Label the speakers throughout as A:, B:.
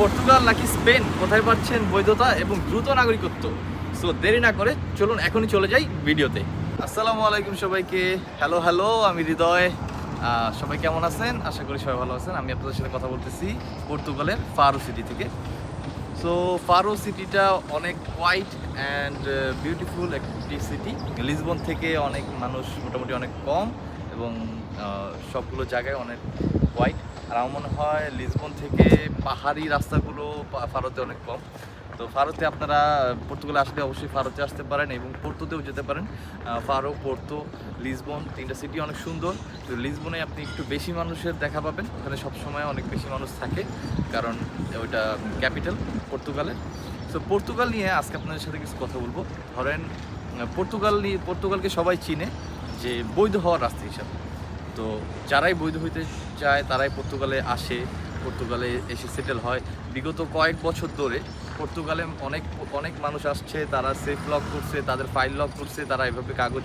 A: Portugal নাকি Spain? কোথায় পাচ্ছেন বৈধতা এবং দ্রুত নাগরিকত্ব? সো দেরি না করে চলুন, এখনই চলে যাই ভিডিওতে। আসসালামু আলাইকুম সবাইকে। হ্যালো হ্যালো আমি হৃদয়। সবাই কেমন আছেন? আশা করি সবাই ভালো আছেন। আমি আপনাদের সাথে কথা বলতেছি পর্তুগালের ফারো সিটি থেকে। সো ফারো সিটিটা অনেক হোয়াইট অ্যান্ড বিউটিফুল একটি সিটি লিসবন থেকে অনেক মানুষ মোটামুটি অনেক কম এবং সবগুলো জায়গায় অনেক হোয়াইট আর আমার মনে হয় লিসবন থেকে পাহাড়ি রাস্তাগুলো ফারোতে অনেক কম। তো ফারোতে আপনারা, পর্তুগালে আসলে অবশ্যই ফারোতে আসতে পারেন এবং পোর্তোতেও যেতে পারেন। ফারো, পোর্তো, লিসবন তিনটা সিটি অনেক সুন্দর। তো লিসবনে আপনি একটু বেশি মানুষের দেখা পাবেন। ওখানে সবসময় অনেক বেশি মানুষ থাকে, কারণ ওইটা ক্যাপিটাল পর্তুগালের তো পর্তুগাল নিয়ে আজকে আপনাদের সাথে কিছু কথা বলব। ধরেন পর্তুগাল নিয়ে, পর্তুগালকে সবাই চিনে যে বৈধ হওয়ার রাস্তা হিসাবে। তো যারাই বৈধ হইতে চায় তারাই পর্তুগালে আসে, পর্তুগালে এসে সেটেল হয়। বিগত কয়েক বছর ধরে পর্তুগালে অনেক অনেক মানুষ আসছে, তারা সেফ লক করছে, তাদের ফাইল লক করছে, তারা এভাবে কাগজ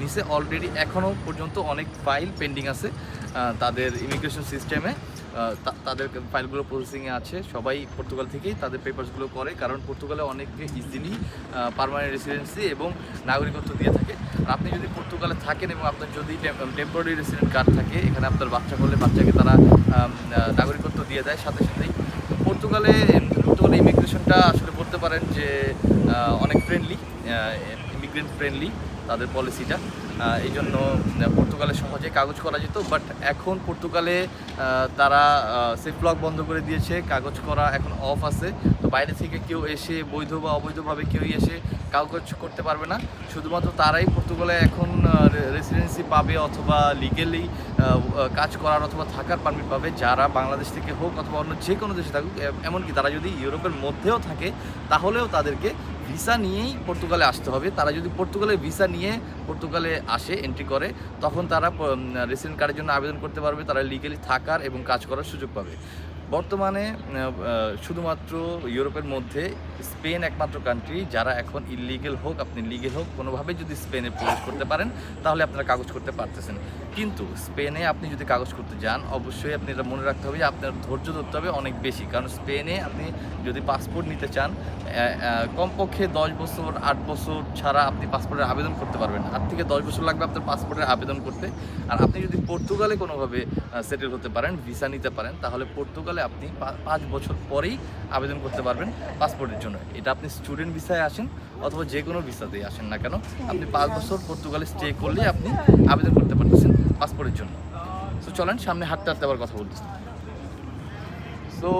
A: নিছে। অলরেডি এখনও পর্যন্ত অনেক ফাইল পেন্ডিং আছে তাদের ইমিগ্রেশন সিস্টেমে তাদের ফাইলগুলো প্রসেসিংয়ে আছে। সবাই পর্তুগাল থেকেই তাদের পেপারসগুলো করে, কারণ পর্তুগালে অনেকে ইজিলি পারমানেন্ট রেসিডেন্সি এবং নাগরিকত্ব দিয়ে থাকে। আর আপনি যদি পর্তুগালে থাকেন এবং আপনার যদি টেম্পোরারি রেসিডেন্ট কার্ড থাকে, এখানে আপনার বাচ্চা করলে বাচ্চাকে তারা নাগরিকত্ব দিয়ে দেয়। সাথে সাথেই পর্তুগালে পর্তুগালে ইমিগ্রেশনটা আসলে বলতে পারেন যে অনেক ফ্রেন্ডলি ইমিগ্রেন্ট ফ্রেন্ডলি তাদের পলিসিটা এই জন্য পর্তুগালে সহজে কাগজ করা যেত বাট এখন পর্তুগালে তারা সেফ ব্লক বন্ধ করে দিয়েছে, কাগজ করা এখন অফ আছে, তো বাইরে থেকে কেউ এসে বৈধ বা অবৈধভাবে কেউ এসে কাগজ করতে পারবে না। শুধুমাত্র তারাই পর্তুগালে এখন রেসিডেন্সি পাবে অথবা লিগেলি কাজ করার অথবা থাকার পারমিট পাবে, যারা বাংলাদেশ থেকে হোক অথবা অন্য যে কোনো দেশে থাকুক এমনকি তারা যদি ইউরোপের মধ্যেও থাকে, তাহলেও তাদেরকে ভিসা নিয়েই পর্তুগালে আসতে হবে। তারা যদি পর্তুগালে ভিসা নিয়ে পর্তুগালে আসে এন্ট্রি করে, তখন তারা রেসিডেন্ট কার্ডের জন্য আবেদন করতে পারবে। তারা লিগেলি থাকার এবং কাজ করার সুযোগ পাবে। বর্তমানে শুধুমাত্র ইউরোপের মধ্যে স্পেন একমাত্র কান্ট্রি যারা এখন ইলিগেল হোক, আপনি লিগেল হোক কোনোভাবে যদি স্পেনে প্রবেশ করতে পারেন, তাহলে আপনারা কাগজ করতে পারতেছেন। কিন্তু স্পেনে আপনি যদি কাগজ করতে যান, অবশ্যই আপনি এটা মনে রাখতে হবে যে আপনার ধৈর্য ধরতে হবে অনেক বেশি। কারণ স্পেনে আপনি যদি পাসপোর্ট নিতে চান কমপক্ষে দশ বছর, আট বছর ছাড়া আপনি পাসপোর্টের আবেদন করতে পারবেন। আট থেকে দশ বছর লাগবে আপনার পাসপোর্টের আবেদন করতে। আর আপনি যদি পর্তুগালে কোনোভাবে সেটেল হতে পারেন ভিসা নিতে পারেন, তাহলে পর্তুগালে আপনি পাঁচ বছর পরেই আবেদন করতে পারবেন পাসপোর্টের জন্য। এটা আপনি স্টুডেন্ট ভিসায় আসেন অথবা যে কোনো ভিসাতেই আসেন না কেন, আপনি পাঁচ বছর পর্তুগালে স্টে করলে আপনি আবেদন করতে পারতেছেন পাসপোর্টের জন্য। তো চলেন, সামনে হাঁটতে হাঁটতে আবার কথা বলতেছি। সো